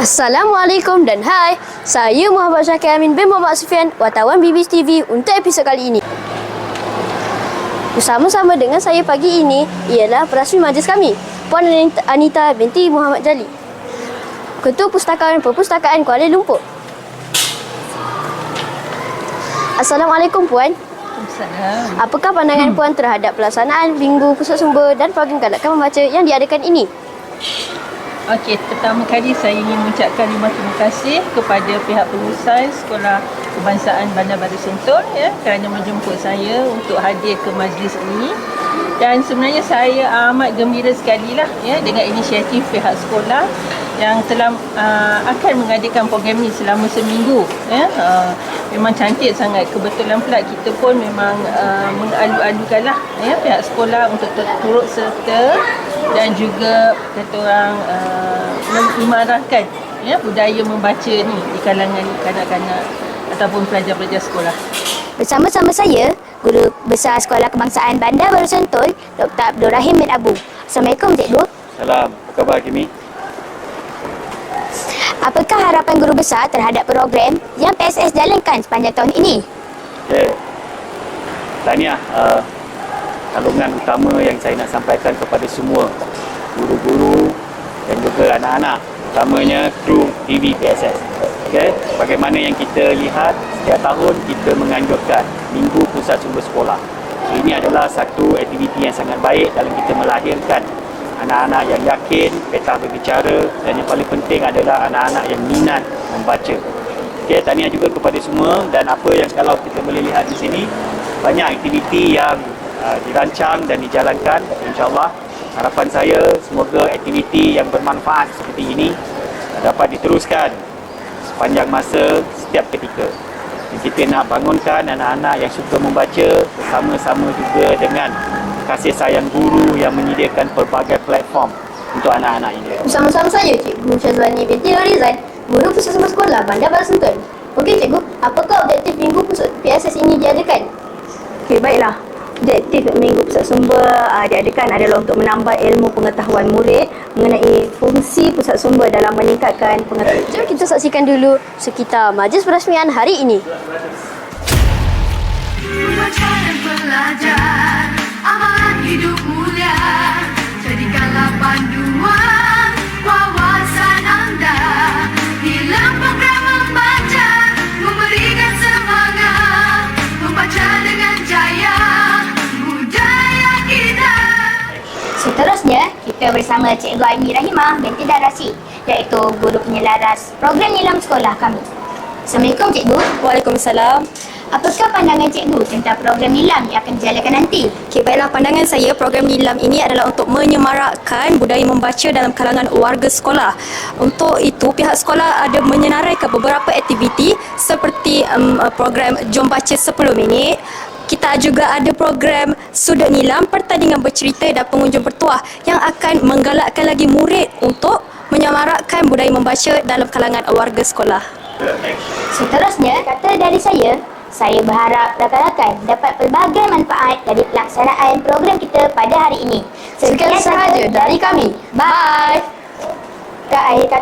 Assalamualaikum dan hai. Saya Muhammad Syakir Amin bin Muhammad Sufian, wartawan BBC TV untuk episod kali ini. Bersama-sama dengan saya pagi ini ialah perasmi majlis kami, Puan Anita- binti Muhammad Jali. Ketua Pustakaan Perpustakaan Kuala Lumpur. Assalamualaikum Puan. Salam. Apakah pandangan Puan terhadap pelaksanaan Minggu Pusat Sumber dan program galakkan membaca yang diadakan ini? Okey, pertama kali saya ingin mengucapkan terima terima kasih kepada pihak pengurusan Sekolah Kebangsaan Bandar Baru Sentul ya kerana menjemput saya untuk hadir ke majlis ini. Dan sebenarnya saya amat gembira sekali lah ya dengan inisiatif pihak sekolah yang telah uh, akan mengadakan program ini selama seminggu ya. Uh, memang cantik sangat. Kebetulan pula kita pun memang uh, mengalu-alukan lah ya pihak sekolah untuk tur- turut serta dan juga kata orang uh, mengimarahkan ya budaya membaca ni di kalangan kanak-kanak ataupun pelajar-pelajar sekolah. Bersama-sama saya, Guru Besar Sekolah Kebangsaan Bandar Baru Sentul, Dr. Abdul Rahim bin Abu. Assalamualaikum Cikgu. Salam, apa khabar Kimi? Apakah harapan Guru Besar terhadap program yang PSS jalankan sepanjang tahun ini? Okay. Tahniah uh, kalungan utama yang saya nak sampaikan kepada semua guru-guru dan juga anak-anak utamanya kru TV PSS. Okay. Bagaimana yang kita lihat setiap tahun kita menganjurkan Minggu Pusat Sumber Sekolah. Ini adalah satu aktiviti yang sangat baik dalam kita melahirkan anak-anak yang yakin, petah berbicara dan yang paling penting adalah anak-anak yang minat membaca. Okey, tahniah juga kepada semua dan apa yang kalau kita boleh lihat di sini banyak aktiviti yang uh, dirancang dan dijalankan insyaallah harapan saya semoga aktiviti yang bermanfaat seperti ini dapat diteruskan sepanjang masa setiap ketika. Dan kita nak bangunkan anak-anak yang suka membaca bersama-sama juga dengan kasih sayang guru yang menyediakan pelbagai platform untuk anak-anak ini. Bersama-sama saya Cikgu Syazwani binti Norizan, Guru Pusat Sekolah Bandar Baru Sentul. Okey Cikgu, apakah objektif Minggu Pusat PSS ini diadakan? Okey, baiklah. Objektif Minggu Pusat Sumber uh, diadakan adalah untuk menambah ilmu pengetahuan murid mengenai fungsi pusat sumber dalam meningkatkan pengetahuan. Jom kita saksikan dulu sekitar majlis perasmian hari ini. Seterusnya, kita bersama Cikgu Aini Rahimah binti Darasi, iaitu Guru Penyelaras Program Nilam Sekolah kami. Assalamualaikum Cikgu. Waalaikumsalam. Apakah pandangan Cikgu tentang program Nilam yang akan dijalankan nanti? Okey, baiklah pandangan saya program Nilam ini adalah untuk menyemarakkan budaya membaca dalam kalangan warga sekolah. Untuk itu, pihak sekolah ada menyenaraikan beberapa aktiviti seperti um, program Jom Baca 10 Minit, kita juga ada program Sudut Nilam, pertandingan bercerita dan pengunjung bertuah yang akan menggalakkan lagi murid untuk menyemarakkan budaya membaca dalam kalangan warga sekolah. Seterusnya, kata dari saya, saya berharap rakan-rakan dapat pelbagai manfaat dari pelaksanaan program kita pada hari ini. Sekian sahaja dari kami. Bye. Ke akhir kata